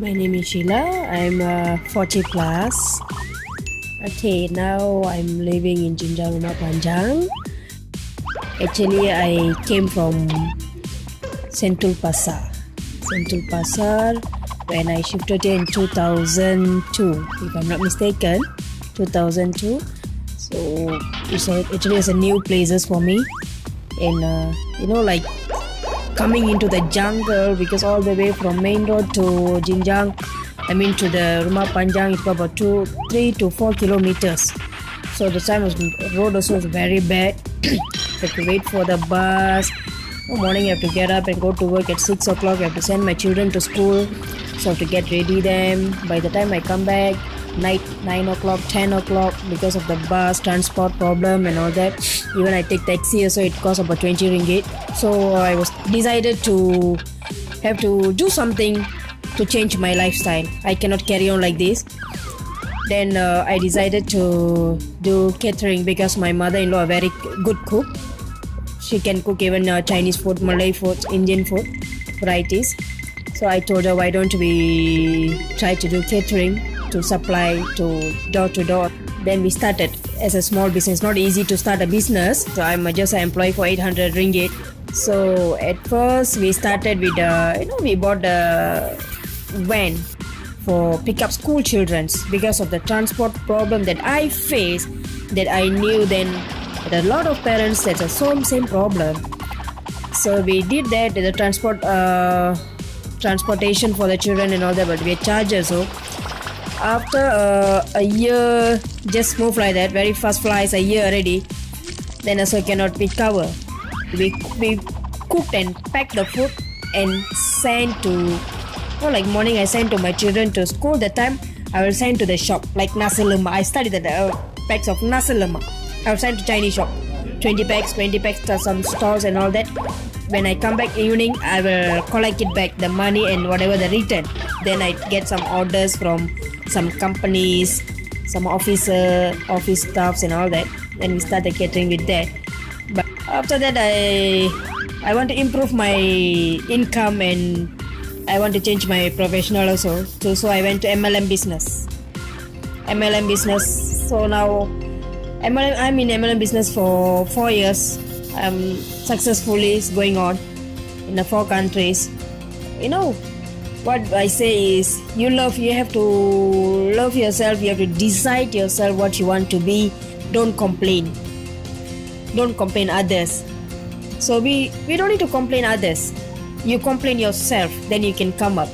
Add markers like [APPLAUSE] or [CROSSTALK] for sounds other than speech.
My name is Sheila. I'm uh, 40 plus. Okay, now I'm living in Jinjang Rumah Panjang. Actually, I came from Sentul Pasar. Sentul Pasar when I shifted in 2002, if I'm not mistaken. 2002. So it's a, actually it's a new places for me. And uh, you know, like coming into the jungle because all the way from main road to Jinjang, I mean to the Rumah Panjang, it's about two, three to four kilometers. So the time was road also was very bad. [CLEARS THROAT] have to wait for the bus. In the morning, you have to get up and go to work at six o'clock. You have to send my children to school, so I have to get ready them. By the time I come back, night nine o'clock, ten o'clock because of the bus transport problem and all that. Even I take taxi, so it costs about twenty ringgit. So I was decided to have to do something to change my lifestyle. I cannot carry on like this. Then uh, I decided to do catering because my mother-in-law a very good cook. She can cook even uh, Chinese food, Malay food, Indian food varieties. So I told her, why don't we try to do catering to supply to door to door. Then we started as a small business. Not easy to start a business. So I'm just an employee for 800 ringgit. So at first we started with uh, you know we bought a van for pick up school childrens because of the transport problem that I face that I knew then that a lot of parents had the same same problem so we did that the transport uh, transportation for the children and all that but we had charges so after uh, a year just move like that very fast flies a year already then also cannot be cover we, we cooked and packed the food and sent to you like morning I send to my children to school. That time I will send to the shop like nasi lemak. I studied the uh, packs of nasi lemak. I will send to Chinese shop. 20 packs, 20 packs to some stores and all that. When I come back evening, I will collect it back, the money and whatever the return. Then I get some orders from some companies, some officer, office staffs and all that. Then we start the catering with that. But after that, I I want to improve my income and I want to change my professional also. So, so I went to MLM business. MLM business. So now MLM, I'm in MLM business for four years. I'm successfully it's going on in the four countries. You know what I say is you love you have to love yourself, you have to decide yourself what you want to be. Don't complain. Don't complain others. So we, we don't need to complain others. You complain yourself, then you can come up.